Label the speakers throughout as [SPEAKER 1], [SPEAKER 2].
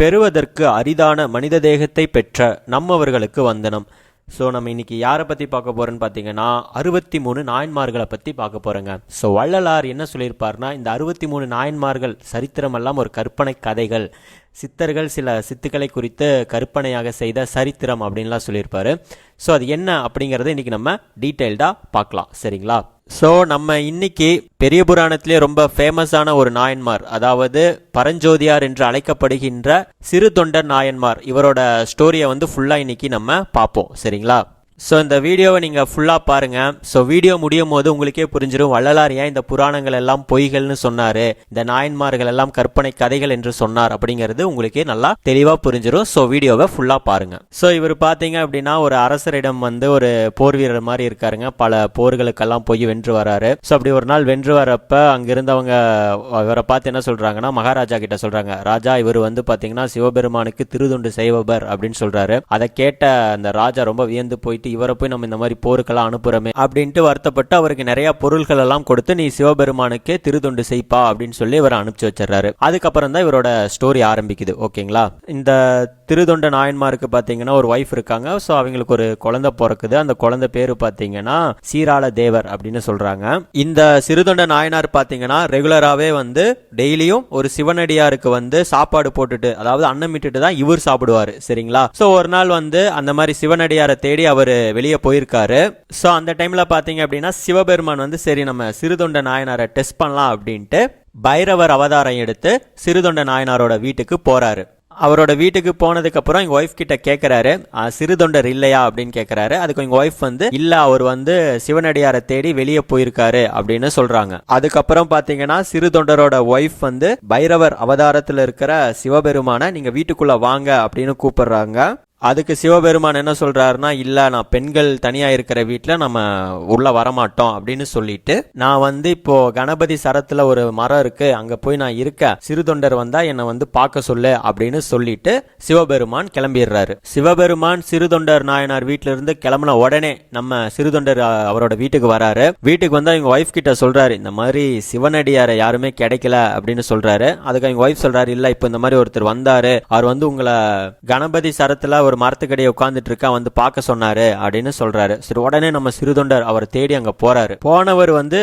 [SPEAKER 1] பெறுவதற்கு அரிதான மனித தேகத்தை பெற்ற நம்மவர்களுக்கு வந்தனம். ஸோ நம்ம இன்னைக்கு யாரை பற்றி பார்க்க போகிறோன்னு பார்த்தீங்கன்னா அறுபத்தி மூணு நாயன்மார்களை பற்றி பார்க்க போகிறோங்க ஸோ வள்ளலார் என்ன சொல்லியிருப்பார்னா இந்த அறுபத்தி மூணு நாயன்மார்கள் சரித்திரமெல்லாம் ஒரு கற்பனை கதைகள். சித்தர்கள் சில சித்துக்களை குறித்து கற்பனையாக செய்த சரித்திரம் அப்படின்லாம் சொல்லியிருப்பார். ஸோ அது என்ன அப்படிங்கிறத இன்னைக்கு நம்ம டீட்டெயில்டாக பார்க்கலாம். சரிங்களா? ஸோ நம்ம இன்னைக்கு பெரிய புராணத்திலே ரொம்ப ஃபேமஸான ஒரு நாயன்மார் அதாவது பரஞ்சோதியார் என்று அழைக்கப்படுகின்ற சிறு தொண்டர் நாயன்மார் இவரோட ஸ்டோரியை வந்து ஃபுல்லாக இன்னைக்கு நம்ம பார்ப்போம். சரிங்களா? ஸோ இந்த வீடியோவை நீங்கள் ஃபுல்லாக பாருங்கள் ஸோ வீடியோ முடியும் போது உங்களுக்கே புரிஞ்சிடும் வள்ளலார் ஏன் இந்த புராணங்கள் எல்லாம் பொய்கள்னு சொன்னார்? இந்த நாயன்மார்கள் எல்லாம் கற்பனை கதைகள் என்று சொன்னார் அப்படிங்கிறது உங்களுக்கே நல்லா தெளிவாக புரிஞ்சிடும் ஸோ வீடியோவை ஃபுல்லாக பாருங்கள் ஸோ இவர் பார்த்தீங்க அப்படின்னா ஒரு அரசரிடம் வந்து ஒரு போர் வீரர் மாதிரி இருக்காருங்க. பல போர்களுக்கெல்லாம் போய் வென்று வராரு. ஸோ அப்படி ஒரு நாள் வென்று வரப்ப அங்கிருந்தவங்க இவரை பார்த்து என்ன சொல்றாங்கன்னா மகாராஜா கிட்ட சொல்றாங்க ராஜா இவர் வந்து பாத்தீங்கன்னா சிவபெருமானுக்கு திருதுண்டு செய்வபர் அப்படின்னு சொல்றாரு. அதை கேட்ட அந்த ராஜா ரொம்ப வியந்து போயிட்டு இவரை போய் நம்ம இந்த மாதிரி போருக்கெல்லாம் அனுப்புறமே அப்படின்ட்டு வருத்தப்பட்டு அவருக்கு நிறைய பொருள்கள் எல்லாம் கொடுத்து நீ சிவபெருமானுக்கே திருதொண்டு செய்ப்பா அப்படின்னு சொல்லி இவரை அனுப்பிச்சு வச்சிடறாரு. அதுக்கப்புறம் தான் இவரோட ஸ்டோரி ஆரம்பிக்குது. ஓகேங்களா? இந்த திருதொண்ட நாயன்மாருக்கு பாத்தீங்கன்னா ஒரு ஒய்ஃப் இருக்காங்க. ஸோ அவங்களுக்கு ஒரு குழந்தை பிறக்குது. அந்த குழந்தை பேரு பாத்தீங்கன்னா சீராள தேவர் அப்படின்னு சொல்றாங்க. இந்த சிறுதொண்ட நாயனார் பாத்தீங்கன்னா ரெகுலராகவே வந்து டெய்லியும் ஒரு சிவனடியாருக்கு வந்து சாப்பாடு போட்டுட்டு அதாவது அன்னமிட்டுட்டு தான் இவர் சாப்பிடுவாரு. சரிங்களா? ஸோ ஒரு நாள் வந்து அந்த மாதிரி சிவனடியாரை தேடி அவர் வெளியே போயிருக்காரு. ஸோ அந்த டைம்ல பார்த்தீங்க அப்படின்னா சிவபெருமான் வந்து சரி நம்ம சிறுதொண்ட நாயனாரை டெஸ்ட் பண்ணலாம் அப்படின்ட்டு பைரவர் அவதாரம் எடுத்து சிறுதொண்ட நாயனாரோட வீட்டுக்கு போறாரு. அவரோட வீட்டுக்கு போனதுக்கப்புறம் எங்கள் ஒய்ஃப் கிட்ட கேட்குறாரு சிறுதொண்டர் சிறு தொண்டர் இல்லையா? அப்படின்னு கேட்குறாரு அதுக்கு எங்கள் ஒய்ஃப் வந்து இல்லை அவர் வந்து சிவனடியாரை தேடி வெளியே போயிருக்காரு அப்படின்னு சொல்கிறாங்க அதுக்கப்புறம் பார்த்தீங்கன்னா சிறுதொண்டரோட ஒய்ஃப் வந்து பைரவர் அவதாரத்தில் இருக்கிற சிவபெருமானை நீங்கள் வீட்டுக்குள்ளே வாங்க அப்படின்னு கூப்பிடுறாங்க. அதுக்கு சிவபெருமான் என்ன சொல்றாருன்னா இல்லை நான் பெண்கள் தனியாக இருக்கிற வீட்டில் நம்ம உள்ள வரமாட்டோம் அப்படின்னு சொல்லிட்டு நான் வந்து இப்போ கணபதி சரத்தில் ஒரு மரம் இருக்கு அங்கே போய் நான் இருக்க. சிறு தொண்டர் வந்தால் என்னை வந்து பார்க்க சொல்லு அப்படின்னு சொல்லிட்டு சிவபெருமான் கிளம்பிடுறாரு. சிவபெருமான் சிறு தொண்டர் நாயனார் வீட்டிலிருந்து இருந்து கிளம்புன உடனே நம்ம சிறு தொண்டர் அவரோட வீட்டுக்கு வராரு. வீட்டுக்கு வந்து அவங்க ஒய்ஃப் கிட்ட சொல்றாரு இந்த மாதிரி சிவனடியாரை யாருமே கிடைக்கல அப்படின்னு சொல்றாரு. அதுக்கு அவங்க ஒய்ஃப் சொல்றாரு இல்லை இப்போ இந்த மாதிரி ஒருத்தர் வந்தாரு. அவர் வந்து உங்களை கணபதி சரத்துல ஒரு மரத்துக்கடையே உட்காந்துட்டு இருக்கா வந்து பார்க்க சொன்னாரு அப்படின்னு சொல்றாரு. சரி உடனே நம்ம சிறுதொண்டர் அவரை தேடி அங்க போறாரு. போனவர் வந்து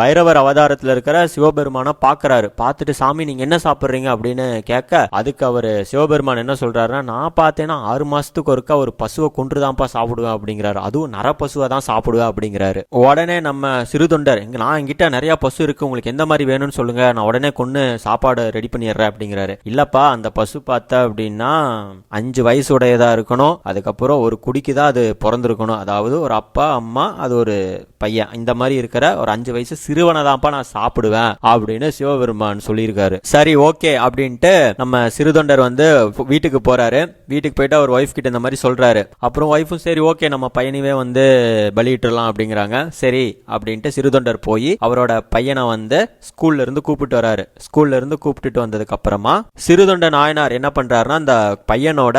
[SPEAKER 1] பைரவர் அவதாரத்துல இருக்கிற சிவபெருமான பாக்குறாரு பார்த்துட்டு சாமி நீங்க என்ன சாப்பிடுறீங்க? அப்படின்னு கேட்க அதுக்கு அவர் சிவபெருமான் என்ன சொல்றாருன்னா நான் பார்த்தேன்னா ஆறு மாசத்துக்கு ஒருக்கா ஒரு பசுவை கொன்றுதான்ப்பா சாப்பிடுவேன் அப்படிங்கிறாரு. அதுவும் நர பசுவை தான் சாப்பிடுவேன் அப்படிங்கிறாரு. உடனே நம்ம சிறுதொண்டர் எங்க நான் என்கிட்ட நிறைய பசு இருக்கு உங்களுக்கு எந்த மாதிரி வேணும்னு சொல்லுங்க. நான் உடனே கொண்டு சாப்பாடு ரெடி பண்ணிடுறேன் அப்படிங்கிறாரு. இல்லப்பா அந்த பசு பார்த்தா அப்படின்னா அஞ்சு வயசு உடையதாக இருக்கணும். அதுக்கப்புறம் ஒரு குடிக்கு தான் அது பிறந்திருக்கணும். அதாவது ஒரு அப்பா அம்மா அது ஒரு பையன். இந்த மாதிரி இருக்கிற ஒரு அஞ்சு வயசு சிறுவனை தான்ப்பா நான் சாப்பிடுவேன் அப்படின்னு சிவபெருமான் சொல்லியிருக்காரு. சரி ஓகே அப்படின்ட்டு நம்ம சிறுதொண்டர் வந்து வீட்டுக்கு போறாரு. வீட்டுக்கு போயிட்டு அவர் ஒய்ஃப் கிட்ட இந்த மாதிரி சொல்றாரு. அப்புறம் ஒய்ஃபும் சரி ஓகே நம்ம பையனைவே வந்து பலியிட்டுலாம் அப்படிங்கிறாங்க. சரி அப்படின்ட்டு சிறுதொண்டர் போய் அவரோட பையனை வந்து ஸ்கூல்ல இருந்து கூப்பிட்டு வராரு. ஸ்கூல்ல இருந்து கூப்பிட்டுட்டு வந்ததுக்கு அப்புறமா சிறுதொண்ட நாயனார் என்ன பண்றாருன்னா அந்த பையனோட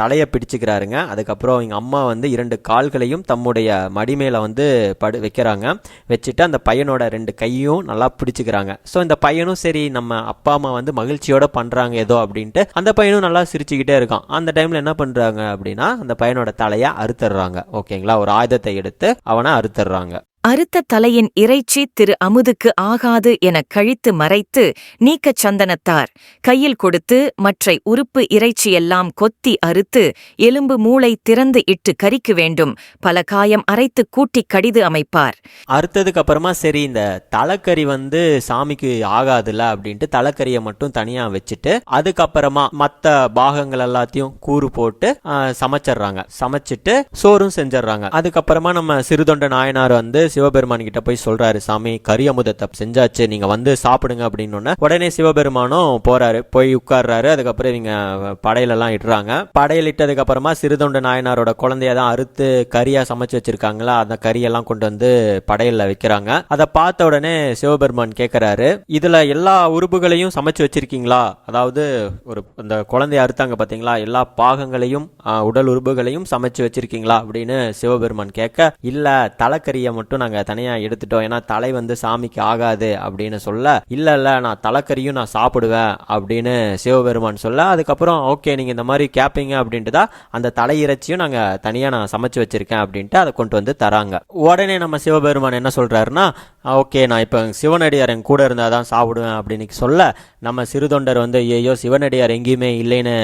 [SPEAKER 1] தலையை பிடிச்சிக்கிறாருங்க. அதுக்கப்புறம் அவங்க அம்மா வந்து இரண்டு கால்களையும் தம்முடைய மடிமேல வந்து படு வைக்கிறாங்க. வச்சுட்டு அந்த பையனோட ரெண்டு கையும் நல்லா பிடிச்சிக்கிறாங்க. ஸோ இந்த பையனும் சரி நம்ம அப்பா அம்மா வந்து மகிழ்ச்சியோட பண்றாங்க ஏதோ அப்படின்ட்டு அந்த பையனும் நல்லா சிரிச்சுக்கிட்டே இருக்கான். அந்த டைம்ல என்ன பண்றாங்க அப்படின்னா அந்த பையனோட தலையை அறுத்துடுறாங்க. ஓகேங்களா ஒரு ஆயுதத்தை எடுத்து அவனை அறுத்துடுறாங்க.
[SPEAKER 2] அறுத்த தலையின் இறைச்சி திரு அமுதுக்கு ஆகாது எனக் கழித்து மறைத்து நீக்கச் சந்தனத்தார். கையில் கொடுத்து மற்றை உறுப்பு இறைச்சியெல்லாம் கொத்தி அறுத்து எலும்பு மூளை திறந்து இட்டு கரிக்கு வேண்டும். பல காயம் அரைத்து கூட்டி கடிது அமைப்பார்.
[SPEAKER 1] அறுத்ததுக்கு அப்புறமா சரி இந்த தலைக்கறி வந்து சாமிக்கு ஆகாதுல அப்படின்ட்டு தலைக்கறியை மட்டும் தனியா வச்சுட்டு அதுக்கப்புறமா மத்த பாகங்கள் எல்லாத்தையும் கூறு போட்டு சமைச்சிடுறாங்க சமைச்சிட்டு சோறும் செஞ்சிடுறாங்க அதுக்கப்புறமா நம்ம சிறுதொண்ட நாயனார் வந்து சிவபெருமான் கிட்ட போய் சொல்றாரு சாமி கறி அமுதத்தை செஞ்சாச்சு நீங்க வந்து சாப்பிடுங்க அப்படின்னு உடனே உடனே சிவபெருமானும் போறாரு போய் உட்கார்றாரு. அதுக்கப்புறம் இவங்க படையிலெல்லாம் இடுறாங்க. படையில் இட்டதுக்கு அப்புறமா சிறுதொண்ட நாயனாரோட குழந்தைய தான் அறுத்து கறியா சமைச்சு வச்சிருக்காங்களா அந்த கறியெல்லாம் கொண்டு வந்து படையில வைக்கிறாங்க. அதை பார்த்த உடனே சிவபெருமான் கேட்கறாரு இதுல எல்லா உறுப்புகளையும் சமைச்சு வச்சிருக்கீங்களா? அதாவது ஒரு அந்த குழந்தைய அறுத்தாங்க பாத்தீங்களா எல்லா பாகங்களையும் உடல் உறுப்புகளையும் சமைச்சு வச்சிருக்கீங்களா? அப்படின்னு சிவபெருமான் கேட்க இல்ல தலைக்கறியை மட்டும் மட்டும் நாங்க தனியா எடுத்துட்டோம். ஏன்னா தலை வந்து சாமிக்கு ஆகாது அப்படின்னு சொல்ல இல்லை இல்லை நான் தலைக்கறியும் நான் சாப்பிடுவேன் அப்படின்னு சிவபெருமான் சொல்ல அதுக்கப்புறம் ஓகே நீங்க இந்த மாதிரி கேப்பீங்க அப்படின்ட்டு தான் அந்த தலை இறைச்சியும் நாங்க தனியா நான் சமைச்சு வச்சிருக்கேன் அப்படின்ட்டு அதை கொண்டு வந்து தராங்க. உடனே நம்ம சிவபெருமான் என்ன சொல்றாருன்னா ஓகே நான் இப்போ சிவனடியார் என் கூட இருந்தால் தான் சாப்பிடுவேன் அப்படின்னு சொல்ல நம்ம சிறுதொண்டர் வந்து ஐயோ சிவனடியார் எங்கேயுமே இல்லைன்னு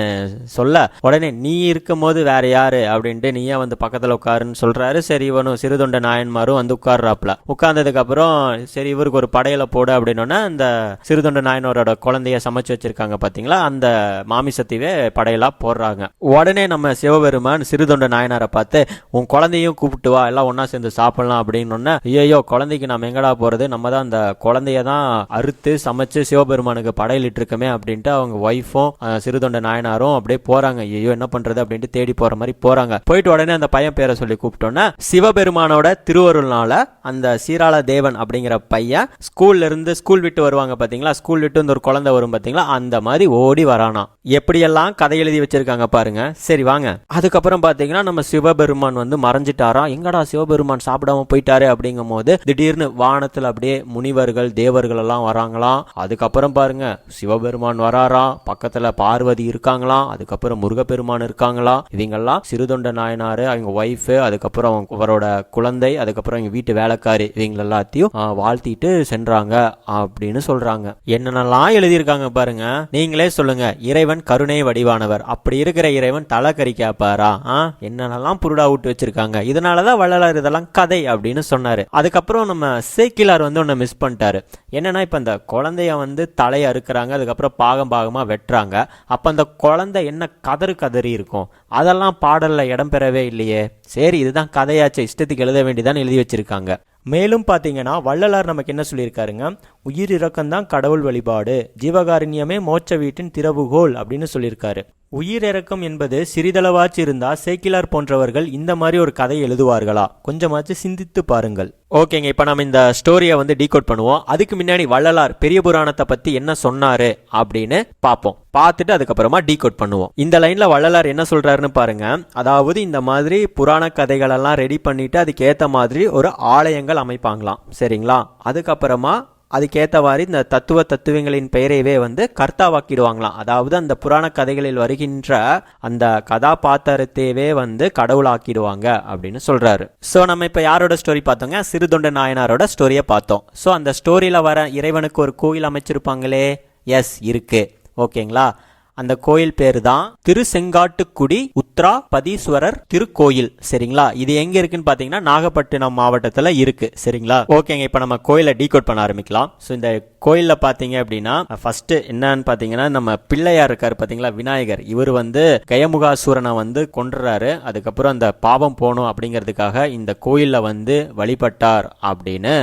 [SPEAKER 1] சொல்ல உடனே நீ இருக்கும்போது வேற யாரு? அப்படின்ட்டு நீயே வந்து பக்கத்தில் உட்காருன்னு சொல்றாரு. சரி இவனும் சிறுதொண்ட நாயன்மாரும் வந்து உட்கார்றாப்புல உட்கார்ந்ததுக்கு அப்புறம் சரி இவருக்கு ஒரு படையில போடு அப்படின்னோன்னா அந்த சிறுதொண்ட நாயனோரோட குழந்தைய சமைச்சு வச்சிருக்காங்க பாத்தீங்களா? அந்த மாமிசத்தையே படையலா போடுறாங்க. உடனே நம்ம சிவபெருமான் சிறுதொண்ட நாயனாரை பார்த்து உன் குழந்தையும் கூப்பிட்டு வா எல்லாம் ஒன்னா சேர்ந்து சாப்பிடலாம் அப்படின்னு ஐயோ குழந்தைக்கு நம்ம எங்கடா போறது? நம்ம தான் அந்த குழந்தைய தான் அறுத்து சமைச்சு சிவபெருமானுக்கு படையலிட்டு இருக்கமே அப்படின்ட்டு அவங்க ஒய்ஃபும் சிறுதொண்ட நாயனாரும் அப்படியே போறாங்க. ஐயோ என்ன பண்றது? அப்படின்ட்டு தேடி போற மாதிரி போறாங்க. போயிட்டு உடனே அந்த பையன் பேரை சொல்லி கூப்பிட்டோன்னா சிவபெருமானோட திருவருள்னால அந்த சீராள தேவன் அப்படிங்கிற பையன் ஸ்கூல்ல இருந்து ஸ்கூல் விட்டு வருவாங்க பாத்தீங்களா? ஸ்கூல் விட்டு வந்து ஒரு குழந்தை வரும் பாத்தீங்களா? அந்த மாதிரி ஓடி வரானா. எப்படியெல்லாம் கதை எழுதி வச்சிருக்காங்க பாருங்க. சரி வாங்க. அதுக்கப்புறம் பாத்தீங்கன்னா நம்ம சிவபெருமான் வந்து மறைஞ்சிட்டாராம் எங்கடா சிவபெருமான் சாப்பிடாம போயிட்டாரு அப்படிங்கும் போது திடீர்னு வானத்துல அப்படியே முனிவர்கள் தேவர்கள் எல்லாம் வராங்களாம். அதுக்கப்புறம் பாருங்க சிவபெருமான் வராரா? பக்கத்துல பார்வதி இருக்காங்களாம். அதுக்கப்புறம் முருகப்பெருமான் இருக்காங்களாம். இவங்கெல்லாம் சிறுதொண்ட நாயனாரு அவங்க ஒய்ஃபு அதுக்கப்புறம் அவரோட குழந்தை அதுக்கப்புறம் அவங்க வீட்டு வேலைக்காரி இவங்க எல்லாத்தையும் வாழ்த்திட்டு சென்றாங்க அப்படின்னு சொல்றாங்க. என்னென்னலாம் எழுதியிருக்காங்க பாருங்க. நீங்களே சொல்லுங்க. இறைவன் கருணை வடிவானவர். அப்படி இருக்கிற இறைவன் தலை கேப்பாரா ஆ என்னென்னலாம் புருடா விட்டு வச்சிருக்காங்க. இதனாலதான் வள்ளலார் இதெல்லாம் கதை அப்படின்னு சொன்னாரு. அதுக்கப்புறம் நம்ம சேக்கிலார் வந்து ஒன்னு மிஸ் பண்ணிட்டாரு. என்னன்னா இப்ப அந்த குழந்தைய வந்து தலையை அறுக்கிறாங்க. அதுக்கப்புறம் பாகம் பாகமா வெட்டுறாங்க. அப்ப அந்த குழந்தை என்ன கதறு கதறி இருக்கும்? அதெல்லாம் பாடலில் இடம்பெறவே இல்லையே. சரி இதுதான் கதையாச்சு. இஷ்டத்துக்கு எழுத வேண்டியதான் எழுதி வச்சிருக்காங்க. மேலும் பார்த்தீங்கன்னா வள்ளலார் நமக்கு என்ன சொல்லியிருக்காருங்க? உயிர் இறக்கம்தான் கடவுள் வழிபாடு. ஜீவகாருண்யமே மோட்ச வீட்டின் திறவுகோல் அப்படின்னு சொல்லியிருக்காரு. உயிர் இறக்கம் என்பது சிறிதளவாச்சு இருந்தா சேக்கிலார் போன்றவர்கள் இந்த மாதிரி ஒரு கதை எழுதுவார்களா? கொஞ்சமாச்சு சிந்தித்து பாருங்கள். ஓகேங்க இப்போ நம்ம இந்த ஸ்டோரியை வந்து டீகோட் பண்ணுவோம். அதுக்கு முன்னாடி வள்ளலார் பெரிய புராணத்தை பத்தி என்ன சொன்னாரு அப்படின்னு பார்ப்போம் பார்த்துட்டு அதுக்கப்புறமா டீகோட் பண்ணுவோம். இந்த லைன்ல வள்ளலார் என்ன சொல்றாருன்னு பாருங்க. அதாவது இந்த மாதிரி புராண கதைகள் எல்லாம் ரெடி பண்ணிட்டு அதுக்கேற்ற மாதிரி ஒரு ஆலயங்கள் அமைப்பாங்களாம். சரிங்களா? அதுக்கப்புறமா அதுக்கேற்றவாறு இந்த தத்துவ தத்துவங்களின் பெயரைவே வந்து கர்த்தாவாக்கிடுவாங்களாம். அதாவது அந்த புராண கதைகளில் வருகின்ற அந்த கதாபாத்திரத்தையவே வந்து கடவுளாக்கிடுவாங்க அப்படின்னு சொல்கிறாரு ஸோ நம்ம இப்போ யாரோட ஸ்டோரி பார்த்தோங்க? சிறுதொண்ட நாயனாரோட ஸ்டோரியை பார்த்தோம். ஸோ அந்த ஸ்டோரியில் வர இறைவனுக்கு ஒரு கோயில் அமைச்சிருப்பாங்களே? எஸ் இருக்கு. ஓகேங்களா அந்த கோயில் பேரு தான் திருசெங்காட்டுக்குடி உத்ரா பதீஸ்வரர் திருக்கோயில். சரிங்களா? இது எங்க இருக்குன்னு பாத்தீங்கன்னா நாகப்பட்டினம் மாவட்டத்துல இருக்கு. சரிங்களா? ஓகேங்க இப்ப நம்ம கோயிலை டீகோட் பண்ண ஆரம்பிக்கலாம். ஸோ இந்த கோயில்ல பாத்தீங்க அப்படின்னா ஃபர்ஸ்ட் என்னன்னு பாத்தீங்கன்னா நம்ம பிள்ளையார் இருக்காரு பாத்தீங்களா? விநாயகர். இவர் வந்து கயமுகாசூரனை வந்து கொன்றுறாரு. அதுக்கப்புறம் அந்த பாவம் போகணும் அப்படிங்கிறதுக்காக இந்த கோயில்ல வந்து வழிபட்டார் அப்படின்னு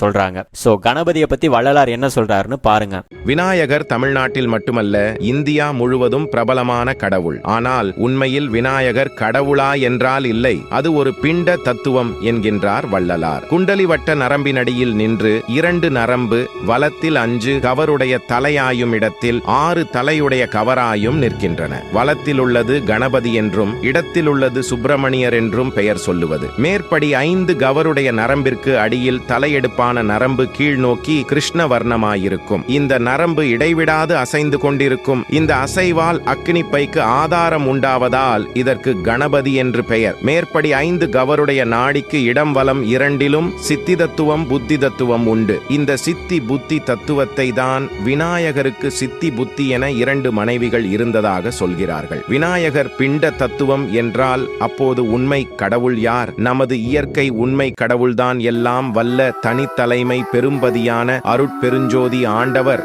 [SPEAKER 1] சொல்றாங்க. சோ கணபதியை பத்தி வள்ளலார் என்ன சொல்றாருன்னு பாருங்க.
[SPEAKER 3] விநாயகர் தமிழ்நாட்டில் மட்டுமல்ல இந்தியா முழுவதும் பிரபலமான கடவுள். ஆனால் உண்மையில் விநாயகர் கடவுளா என்றால் இல்லை. அது ஒரு பிண்ட தத்துவம் என்கின்றார் வள்ளலார். குண்டலி வட்ட நரம்பினடியில் நின்று இரண்டு நரம்பு வலத்தில் அஞ்சு கவருடைய தலையாயும் இடத்தில் ஆறு தலையுடைய கவராயும் நிற்கின்றன. வலத்தில் உள்ளது கணபதி என்றும் இடத்தில் உள்ளது சுப்பிரமணியர் என்றும் பெயர் சொல்லுவது. மேற்படி ஐந்து கவருடைய நரம்பிற்கு அடியில் தலையெடுப்ப தலையெடுப்பான நரம்பு கீழ் நோக்கி கிருஷ்ண வர்ணமாயிருக்கும் இந்த நரம்பு இடைவிடாது அசைந்து கொண்டிருக்கும். இந்த அசைவால் அக்னி பைக்கு ஆதாரம் உண்டாவதால் இதற்கு கணபதி என்று பெயர். மேற்படி ஐந்து கவருடைய நாடிக்கு இடம் வலம் இரண்டிலும் சித்தி தத்துவம் புத்தி தத்துவம் உண்டு. இந்த சித்தி புத்தி தத்துவத்தை தான் விநாயகருக்கு சித்தி புத்தி என இரண்டு மனைவிகள் இருந்ததாக சொல்கிறார்கள். விநாயகர் பிண்ட தத்துவம் என்றால் அப்போது உண்மை கடவுள் யார்? நமது இயற்கை உண்மை கடவுள்தான் எல்லாம் வல்ல தனி தலைமை பெரும்பதியான அருட்பெருஞ்சோதி ஆண்டவர்.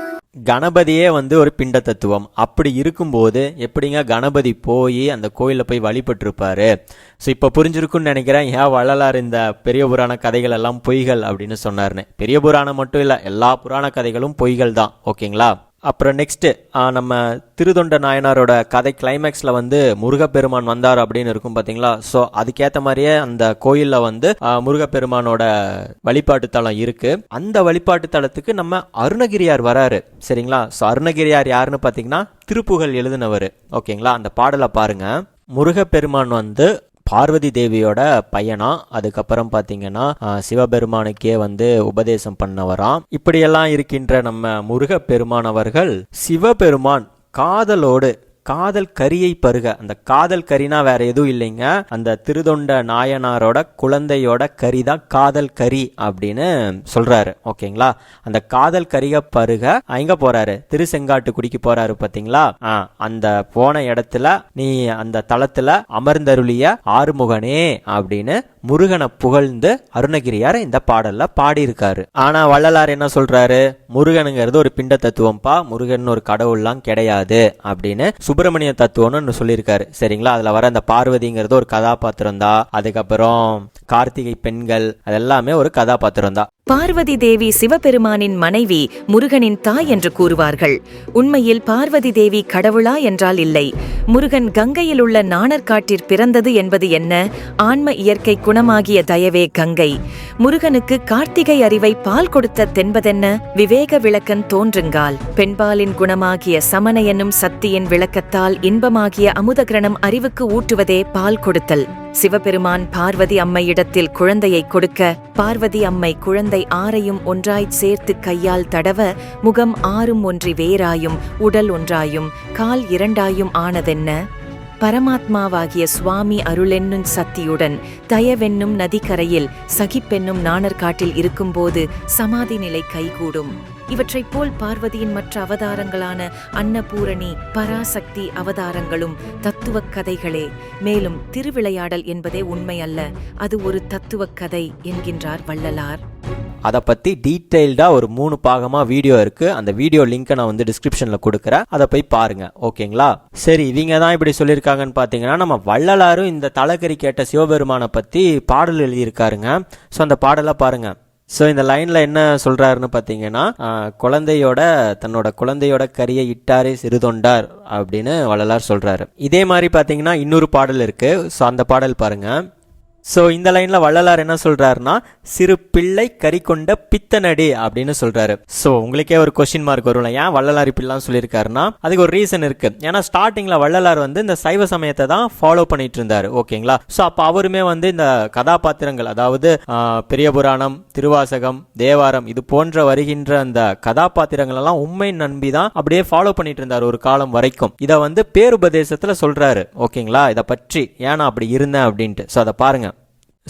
[SPEAKER 1] கணபதியே வந்து ஒரு பிண்ட தத்துவம் அப்படி இருக்கும்போது எப்படிங்க கணபதி போய் அந்த கோயிலில் போய் வழிபட்டிருப்பாரு? ஸோ இப்போ புரிஞ்சிருக்குன்னு நினைக்கிறேன் ஏன் வள்ளலார் இந்த பெரிய புராண கதைகள் எல்லாம் பொய்கள் அப்படின்னு சொன்னார்னு பெரிய புராணம் மட்டும் இல்லை எல்லா புராண கதைகளும் பொய்கள் தான். ஓகேங்களா? அப்புறம் நெக்ஸ்ட்டு நம்ம திருதொண்ட நாயனாரோட கதை கிளைமேக்ஸில் வந்து முருகப்பெருமான் வந்தார் அப்படின்னு இருக்கும் பார்த்தீங்களா ஸோ அதுக்கேற்ற மாதிரியே அந்த கோயிலில் வந்து முருகப்பெருமானோட வழிபாட்டு தலம் இருக்குது அந்த வழிபாட்டு தலத்துக்கு நம்ம அருணகிரியார் வராரு. சரிங்களா? ஸோ அருணகிரியார் யாருன்னு பார்த்தீங்கன்னா திருப்புகழ் எழுதினவர். ஓகேங்களா அந்த பாடலை பாருங்கள் முருகப்பெருமான் வந்து பார்வதி தேவியோட பையனா? அதுக்கப்புறம் பார்த்தீங்கன்னா சிவபெருமானுக்கே வந்து உபதேசம் பண்ணவராம் இப்படியெல்லாம் இருக்கின்ற நம்ம முருக பெருமானவர்கள் சிவபெருமான் காதலோடு காதல் கரியை பருக. அந்த காதல் கரினா வேற எதுவும் இல்லைங்க. அந்த திருதொண்ட நாயனாரோட குழந்தையோட கறி தான் காதல் கரி அப்படின்னு சொல்றாரு. ஓகேங்களா? அந்த காதல் கரிக பருக எங்க போறாரு? திருசெங்காட்டுக்குடிக்கு போறாரு பாத்தீங்களா? ஆ, அந்த போன இடத்துல நீ அந்த தளத்துல அமர்ந்தருளிய ஆறுமுகனே அப்படின்னு முருகனை புகழ்ந்து அருணகிரியார் இந்த பாடல்ல பாடியிருக்காரு. ஆனா வள்ளலார் என்ன சொல்றாரு? முருகனுங்கிறது ஒரு பிண்ட தத்துவம்ப்பா முருகன் ஒரு கடவுள்லாம் கிடையாது அப்படின்னு சுப்பிரமணிய தத்துவம்னு சொல்லியிருக்காரு. சரிங்களா? அதுல வர அந்த பார்வதிங்கிறது ஒரு கதாபாத்திரம் தான் அதுக்கப்புறம் கார்த்திகை பெண்கள் அதெல்லாமே ஒரு கதாபாத்திரம் தான்
[SPEAKER 2] பார்வதி தேவி சிவபெருமானின் மனைவி முருகனின் தாய் என்று கூறுவார்கள். உண்மையில் பார்வதி தேவி கடவுளா என்றால் இல்லை. முருகன் கங்கையில் உள்ள நாணற்காட்டிற் பிறந்தது என்பது என்ன? ஆன்ம இயற்கை குணமாகிய தயவே கங்கை. முருகனுக்கு கார்த்திகை அறிவை பால் கொடுத்த தென்பதென்ன? விவேக விளக்கன் தோன்றுங்கால். பெண்பாலின் குணமாகிய சமண என்னும் சக்தியின் விளக்கத்தால் இன்பமாகிய அமுதகிரணம் அறிவுக்கு ஊட்டுவதே பால் கொடுத்தல். சிவபெருமான் பார்வதி அம்மையிடத்தில் குழந்தையை கொடுக்க பார்வதி அம்மை குழந்தை ஆறையும் ஒன்றாய்ச் சேர்த்து கையால் தடவ முகம் ஆறும் ஒன்றி வேறாயும் உடல் ஒன்றாயும் கால் இரண்டாயும் ஆனதென்ன? பரமாத்மாவாகிய சுவாமி அருளென்னும் சக்தியுடன் தயவென்னும் நதிக்கரையில் சகிப்பென்னும் நாணர்காட்டில் இருக்கும்போது சமாதி நிலை கைகூடும். இவற்றைப் போல் பார்வதியின் மற்ற அவதாரங்களான அன்னபூரணி பராசக்தி அவதாரங்களும் தத்துவக் கதைகளே. மேலும் திருவிளையாடல் என்பதே உண்மை அல்ல அது ஒரு தத்துவக் கதை என்கின்றார் வள்ளலார்.
[SPEAKER 1] அதை பற்றி டீட்டெயில்டாக ஒரு மூணு பாகமாக வீடியோ இருக்குது அந்த வீடியோ லிங்க்கை நான் வந்து டிஸ்கிரிப்ஷனில் கொடுக்குறேன். அதை போய் பாருங்கள் ஓகேங்களா? சரி இவங்க தான் இப்படி சொல்லியிருக்காங்கன்னு பார்த்தீங்கன்னா நம்ம வள்ளலாரும் இந்த தலைக்கறி கேட்ட சிவபெருமானை பற்றி பாடல் எழுதியிருக்காருங்க. ஸோ அந்த பாடலை பாருங்கள் ஸோ இந்த லைனில் என்ன சொல்கிறாருன்னு பார்த்தீங்கன்னா குழந்தையோட தன்னோட குழந்தையோட கரியை இட்டாரே சிறுதொண்டார் அப்படின்னு வள்ளலார் சொல்கிறாரு இதே மாதிரி பார்த்தீங்கன்னா இன்னொரு பாடல் இருக்குது ஸோ அந்த பாடல் பாருங்கள் ஸோ இந்த லைனில் வள்ளலார் என்ன சொல்கிறாருன்னா சிறு பிள்ளை கறி கொண்ட பித்தனடி அப்படின்னு சொல்கிறாரு ஸோ உங்களுக்கே ஒரு கொஸ்டின் மார்க் வரும்ல ஏன் வள்ளலார் இப்படிலாம் சொல்லியிருக்காருன்னா அதுக்கு ஒரு ரீசன் இருக்குது ஏன்னா ஸ்டார்டிங்கில் வள்ளலார் வந்து இந்த சைவ சமயத்தை தான் ஃபாலோ பண்ணிட்டு இருந்தாரு ஓகேங்களா ஸோ அப்போ அவருமே வந்து இந்த கதாபாத்திரங்கள் அதாவது பெரிய புராணம் திருவாசகம் தேவாரம் இது போன்ற வருகின்ற அந்த கதாபாத்திரங்கள் எல்லாம் உண்மை நம்பி தான் அப்படியே ஃபாலோ பண்ணிட்டு இருந்தார் ஒரு காலம் வரைக்கும். இதை வந்து பேருபதேசத்தில் சொல்கிறாரு ஓகேங்களா இதை பற்றி ஏன் நான் அப்படி இருந்தேன் அப்படின்ட்டு. ஸோ அதை பாருங்கள்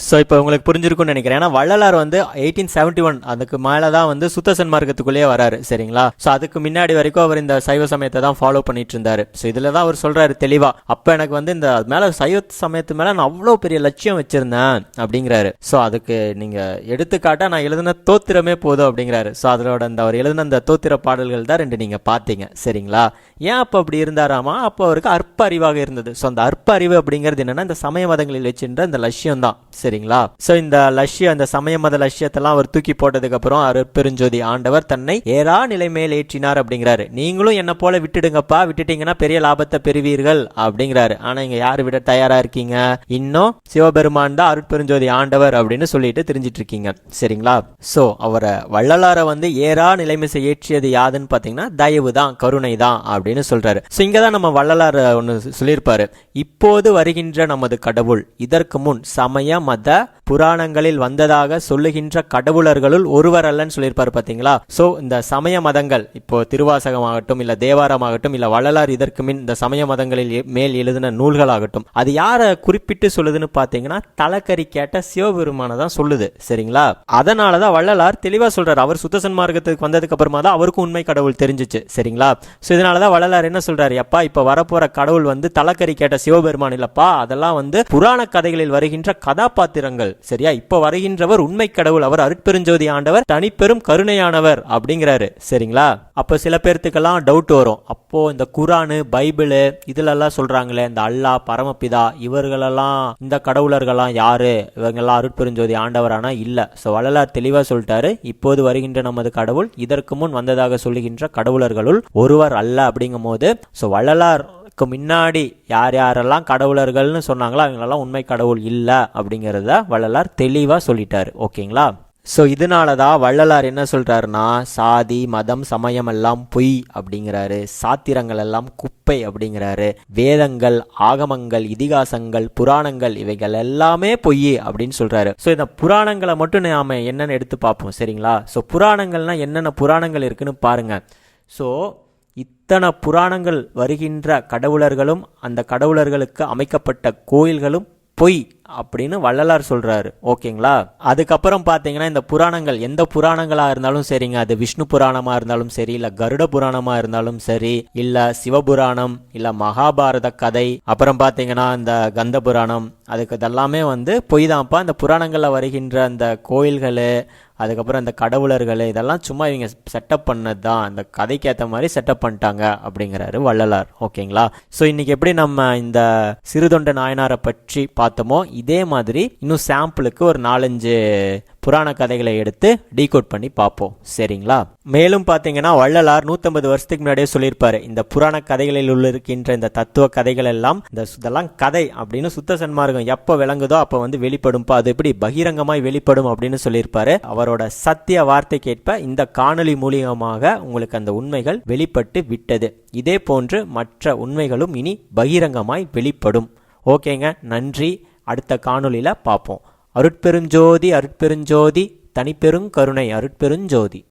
[SPEAKER 1] ஸோ இப்போ உங்களுக்கு புரிஞ்சிருக்கும்னு நினைக்கிறேன். ஏன்னா வள்ளலார் வந்து எயிட்டீன் செவன்டி ஒன் அதுக்கு மேலே தான் வந்து சுத்த சன்மார்க்கத்துக்குள்ளேயே வராரு சரிங்களா? ஸோ அதுக்கு முன்னாடி வரைக்கும் அவர் இந்த சைவ சமயத்தை தான் ஃபாலோ பண்ணிட்டு இருந்தாரு ஸோ இதில் தான் அவர் சொல்றாரு தெளிவா. அப்போ எனக்கு வந்து இந்த மேலே சைவ சமயத்து மேலே நான் அவ்வளோ பெரிய லட்சியம் வச்சிருந்தேன் அப்படிங்கிறாரு. ஸோ அதுக்கு நீங்க எடுத்துக்காட்டா நான் எழுதின தோத்திரமே போதும் அப்படிங்கிறாரு. ஸோ அதோட அந்த அவர் எழுதின அந்த தோத்திர பாடல்கள் தான் ரெண்டு நீங்க பார்த்தீங்க சரிங்களா? ஏன் அப்போ அப்படி இருந்தாராமா? அப்போ அவருக்கு அற்ப அறிவாக இருந்தது. ஸோ அந்த அற்ப அறிவு அப்படிங்கிறது என்னன்னா இந்த சமய மதங்களில் வச்சுன்ற இந்த லட்சியம் தான் சரிங்களா? சோ இந்த லட்சியம் இந்த சமய மத லட்சியத்தெல்லாம் அவர் தூக்கி போட்டதுக்கு அப்புறம் அருட்பெருஞ்சோதி ஆண்டவர் தன்னை ஏறா நிலைமையில் ஏற்றினார் அப்படிங்கிறாரு. நீங்களும் என்ன போல விட்டுடுங்கப்பா விட்டுட்டீங்கன்னா பெரிய லாபத்தை பெறுவீர்கள் அப்படிங்கிறாரு. ஆனா இங்க யாரு விட தயாரா இருக்கீங்க? இன்னும் சிவபெருமான் தான் அருட்பெருஞ்சோதி ஆண்டவர் அப்படின்னு சொல்லிட்டு தெரிஞ்சிட்டு இருக்கீங்க சரிங்களா? சோ அவரை வள்ளலாரை வந்து ஏறா நிலைமை ஏற்றியது யாதுன்னு பாத்தீங்கன்னா தயவு தான் கருணை தான் அப்படின்னு சொல்றாரு. சோ இங்கதான் நம்ம வள்ளலார் ஒன்னு சொல்லியிருப்பாரு. இப்போது வருகின்ற நமது கடவுள் இதற்கு முன் சமய மத ada புராணங்களில் வந்ததாக சொல்லுகின்ற கடவுளர்களுள் ஒருவர் அல்லன்னு சொல்லியிருப்பார் பார்த்தீங்களா ஸோ இந்த சமய மதங்கள் இப்போ திருவாசகமாகட்டும் இல்லை தேவாரமாகட்டும் இல்லை வள்ளலார் இதற்கு மின் இந்த சமய மதங்களில் மேல் எழுதின நூல்களாகட்டும் அது யாரை குறிப்பிட்டு சொல்லுதுன்னு பார்த்தீங்கன்னா தலக்கறி கேட்ட சிவபெருமானை தான் சொல்லுது சரிங்களா? அதனாலதான் வள்ளலார் தெளிவாக சொல்கிறார் அவர் சுத்தசன் மார்க்கத்துக்கு வந்ததுக்கு அப்புறமா தான் அவருக்கும் உண்மை கடவுள் தெரிஞ்சுச்சு சரிங்களா? ஸோ இதனால தான் வள்ளலார் என்ன சொல்கிறார் எப்பா இப்போ வரப்போற கடவுள் வந்து தலக்கறி கேட்ட சிவபெருமான் இல்லப்பா அதெல்லாம் வந்து புராண கதைகளில் வருகின்ற கதாபாத்திரங்கள் சரியா? இப்போ வருகின்றவர் உண்மை கடவுள். அவர் அருட்பெருஞ்சோதி ஆண்டவர் தனிப்பெரும் கருணையானவர் அப்படிங்கிறாரு. சரிங்களா? அப்போ சில பேர்த்துக்கெல்லாம் டவுட் வரும். அப்போ இந்த குரானு பைபிள் இதுலெல்லாம் சொல்றாங்களே இந்த அல்லாஹ் பரமபிதா இவர்களெல்லாம் இந்த கடவுளர்கள்லாம் யாரு? இவங்கெல்லாம் அருட்பெருஞ்சோதி ஆண்டவரானா? இல்ல. ஸோ வள்ளலார் தெளிவா சொல்லிட்டாரு. இப்போது வருகின்ற நமது கடவுள் இதற்கு முன் வந்ததாக சொல்லுகின்ற கடவுளர்களுள் ஒருவர் அல்ல அப்படிங்கும் போது ஸோ வள்ளலாருக்கு முன்னாடி யார் யாரெல்லாம் கடவுளர்கள்னு சொன்னாங்களோ அவங்களெல்லாம் உண்மை கடவுள் இல்லை அப்படிங்கிறத வள்ளலார் தெளிவாக சொல்லிட்டார். ஓகேங்களா? ஸோ இதனால தான் வள்ளலார் என்ன சொல்கிறாருன்னா சாதி மதம் சமயம் எல்லாம் பொய் அப்படிங்கிறாரு. சாத்திரங்கள் எல்லாம் குப்பை அப்படிங்கிறாரு. வேதங்கள் ஆகமங்கள் இதிகாசங்கள் புராணங்கள் இவைகள் எல்லாமே பொய் அப்படின்னு சொல்கிறாரு ஸோ இந்த புராணங்களை மட்டும் நாம என்னென்னு எடுத்து பார்ப்போம் சரிங்களா? ஸோ புராணங்கள்னா என்னென்ன புராணங்கள் இருக்குன்னு பாருங்கள் ஸோ இத்தனை புராணங்கள் வருகின்ற கடவுளர்களும் அந்த கடவுளர்களுக்கு அமைக்கப்பட்ட கோயில்களும் பொய். அப்படின்னு வள்ளலார் சொல்கிறாரு ஓகேங்களா? அதுக்கப்புறம் பார்த்தீங்கன்னா இந்த புராணங்கள் எந்த புராணங்களாக இருந்தாலும் சரிங்க. அது விஷ்ணு புராணமாக இருந்தாலும் சரி இல்லை கருட புராணமாக இருந்தாலும் சரி இல்லை சிவபுராணம் இல்லை மகாபாரத கதை. அப்புறம் பார்த்தீங்கன்னா இந்த கந்த புராணம். அதுக்கு இதெல்லாமே வந்து பொய் தான்ப்பா இந்த புராணங்களில் வருகின்ற அந்த கோயில்கள் அதுக்கப்புறம் இந்த கடவுளர்கள் இதெல்லாம் சும்மா இவங்க செட்டப் பண்ணது தான் அந்த கதைக்கு ஏற்ற மாதிரி செட்டப் பண்ணிட்டாங்க அப்படிங்கிறாரு வள்ளலார். ஓகேங்களா? ஸோ இன்னைக்கு எப்படி நம்ம இந்த சிறுதொண்ட நாயனாரை பற்றி பார்த்தோமோ இதே மாதிரி இன்னும் சாம்பிளுக்கு ஒரு நாலஞ்சு புராண கதைகளை எடுத்து டீகோட் பண்ணி பார்ப்போம். சரிங்களா? மேலும் பார்த்தீங்கன்னா வள்ளலார் நூற்றம்பது வருஷத்துக்கு முன்னாடியே சொல்லியிருப்பாரு இந்த புராண கதைகளில் உள்ள இருக்கின்ற இந்த தத்துவ கதைகள் எல்லாம் இந்த சு- இதெல்லாம் கதை அப்படின்னு சுத்த சன்மார்க்கம் எப்போ விளங்குதோ அப்போ வந்து வெளிப்படும்பா அது எப்படி பகிரங்கமாய் வெளிப்படும் அப்படின்னு சொல்லியிருப்பாரு. அவரோட சத்திய வார்த்தைக்கேற்ப இந்த காணொலி மூலியமாக உங்களுக்கு அந்த உண்மைகள் வெளிப்பட்டு விட்டது. இதே போன்று மற்ற உண்மைகளும் இனி பகிரங்கமாய் வெளிப்படும். ஓகேங்க நன்றி அடுத்த காணொலியில் பார்ப்போம். அருட்பெருஞ்சோதி அருட்பெருஞ்சோதி தனிப்பெருங்கருணை அருட்பெருஞ்சோதி.